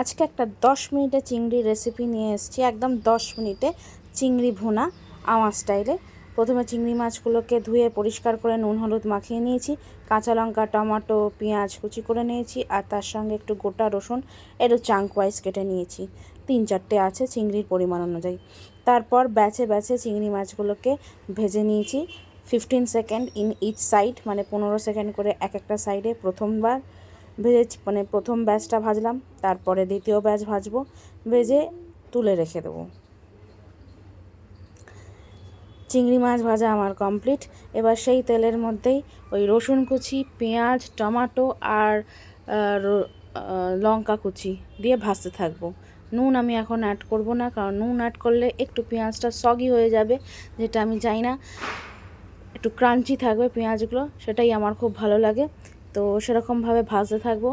আজকে একটা দশ মিনিটে চিংড়ি রেসিপি নিয়ে এসেছি, একদম দশ মিনিটে চিংড়ি ভুনা আমার স্টাইলে প্রথমে চিংড়ি মাছগুলোকে ধুয়ে পরিষ্কার করে নুন, হলুদ মাখিয়ে নিয়েছি, কাঁচা লঙ্কা, টমেটো, পেঁয়াজ কুচি করে নিয়েছি, আর তার সঙ্গে একটু গোটা রসুন একটু চাঙ্ক ওয়াইজ কেটে নিয়েছি। তিন চারটে আছে চিংড়ির পরিমাণ অনুযায়ী। তারপর ব্যাচে ব্যাচে চিংড়ি মাছগুলোকে ভেজে নিয়েছি। Fifteen second in each side মানে পনেরো সেকেন্ড করে এক একটা সাইডে প্রথমবার ভেজে মানে প্রথম ব্যাচটা ভাজলাম, তারপরে দ্বিতীয় ব্যাচ ভাজবো, ভেজে তুলে রেখে দেবো। চিংড়ি মাছ ভাজা আমার কমপ্লিট। এবার সেই তেলের মধ্যেই ওই রসুন কুচি, পেঁয়াজ, টমাটো আর লঙ্কা কুচি দিয়ে ভাজতে থাকব। নুন আমি এখন অ্যাড করব না, কারণ নুন অ্যাড করলে একটু পেঁয়াজটা সগি হয়ে যাবে, যেটা আমি চাই না, একটু ক্রাঞ্চি থাকবে পেঁয়াজগুলো, সেটাই আমার খুব ভালো লাগে। তো সেরকমভাবে ভাজতে থাকব।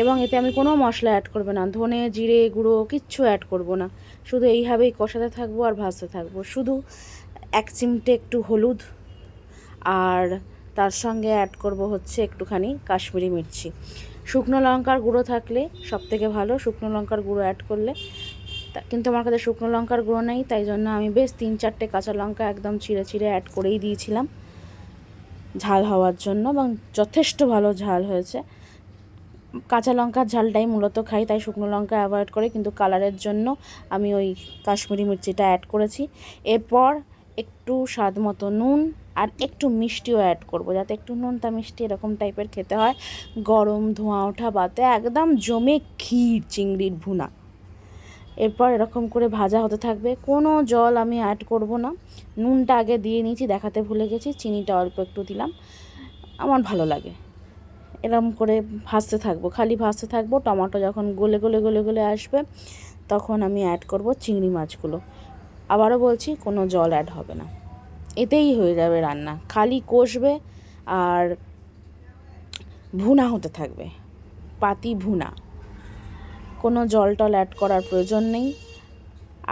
এবং এতে আমি কোনো মশলা অ্যাড করব না। ধনে, জিরে, গুঁড়ো কিচ্ছু অ্যাড করব না। শুধু এইভাবেই কষাতে থাকব আর ভাজতে থাকব। শুধু এক চিমটে একটু হলুদ আর তার সঙ্গে অ্যাড করব হচ্ছে একটুখানি কাশ্মীরি মির্চি। শুকনো লঙ্কার গুঁড়ো থাকলে সব থেকে ভালো। শুকনো লঙ্কার গুঁড়ো অ্যাড করলে কিন্তু আমার কাছে শুকনো লঙ্কার গুঁড়ো নেই, তাই জন্য আমি বেশ তিন চারটে কাঁচা লঙ্কা একদম চিড়ে চিড়ে অ্যাড করেই দিয়েছিলাম। ঝাল হওয়ার জন্য এবং যথেষ্ট ভালো ঝাল হয়েছে। কাঁচা লঙ্কার ঝালটাই মূলত খাই, তাই শুকনো লঙ্কা অ্যাভয়েড করে, কিন্তু কালারের জন্য আমি ওই কাশ্মীরি মির্চিটা অ্যাড করেছি। এরপর একটু স্বাদ মতো নুন আর একটু মিষ্টিও অ্যাড করব, যাতে একটু নুনটা মিষ্টি এরকম টাইপের খেতে হয়। গরম ধোঁয়া ওঠা বাতে একদম জমে ক্ষীর চিংড়ির ভুনা। এরপর এরকম করে ভাজা হতে থাকবে। কোনো জল আমি অ্যাড করব না। নুনটা আগে দিয়ে নিয়েছি, দেখাতে ভুলে গেছি, চিনিটা অল্প একটু দিলাম। আমার ভালো লাগে। এরম করে ভাজতে থাকব, খালি ভাজতে থাকব। টমেটো যখন গলে গলে গলে গলে আসবে, তখন আমি অ্যাড করব চিংড়ি মাছগুলো। আবারও বলছি, কোনো জল অ্যাড হবে না। এতেই হয়ে যাবে রান্না। খালি কষবে আর ভুনা হতে থাকবে। পাতি ভুনা। কোনো জল টল অ্যাড করার প্রয়োজন নেই।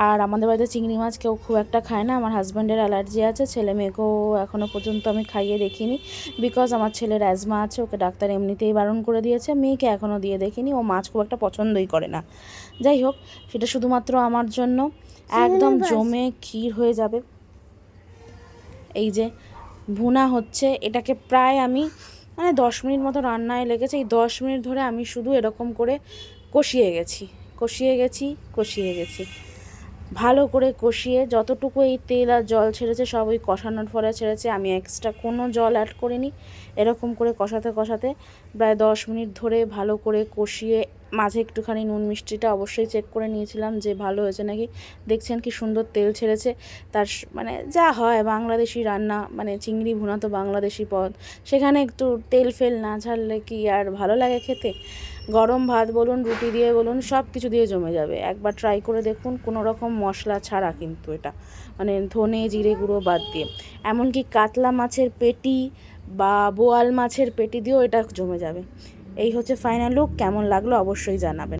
আর আমাদের বাড়িতে চিংড়ি মাছ কেউ খুব একটা খায় না। আমার হাজব্যান্ডের অ্যালার্জি আছে ছেলে মেয়েকেও এখনও পর্যন্ত আমি খাইয়ে দেখিনি। বিকজ আমার ছেলের অ্যাজমা আছে ওকে ডাক্তার এমনিতেই বারণ করে দিয়েছে। মেয়েকে এখনও দিয়ে দেখিনি ও মাছ খুব একটা পছন্দই করে না। যাই হোক সেটা শুধুমাত্র আমার জন্য। একদম জমে ক্ষীর হয়ে যাবে। এই যে ভুনা হচ্ছে এটাকে প্রায় আমি মানে দশ মিনিট মতো রান্নায় লেগেছে। এই দশ মিনিট ধরে আমি শুধু এরকম করে কষিয়ে গেছি কষিয়ে গেছি কষিয়ে গেছি। ভালো করে কষিয়ে যতটুকু এই তেল আর জল ছেড়েছে সব ওই কষানোর ফলে ছেড়েছে। আমি এক্সট্রা কোনো জল অ্যাড করিনি। এরকম করে কষাতে কষাতে প্রায় দশ মিনিট ধরে ভালো করে কষিয়ে মাঝে একটুখানি নুন মিষ্টিটা অবশ্যই চেক করে নিয়েছিলাম যে ভালো হয়েছে নাকি। দেখছেন কি সুন্দর তেল ছেড়েছে। তার মানে যা হয়, বাংলাদেশি রান্না মানে চিংড়ি ভুনা তো বাংলাদেশি পদ। সেখানে একটু তেল ফেল না ছাড়লে কি আর ভালো লাগে খেতে? গরম ভাত বলুন, রুটি দিয়ে বলুন সব কিছু দিয়ে জমে যাবে। একবার ট্রাই করে দেখুন, কোনো রকম মশলা ছাড়া কিন্তু এটা। মানে ধনে, জিরে গুঁড়ো বাদ দিয়ে। এমনকি কাতলা মাছের পেটি বা বোয়াল মাছের পেটি দিয়েও এটা জমে যাবে। এই হচ্ছে ফাইনাল লুক কেমন লাগল অবশ্যই জানাবেন।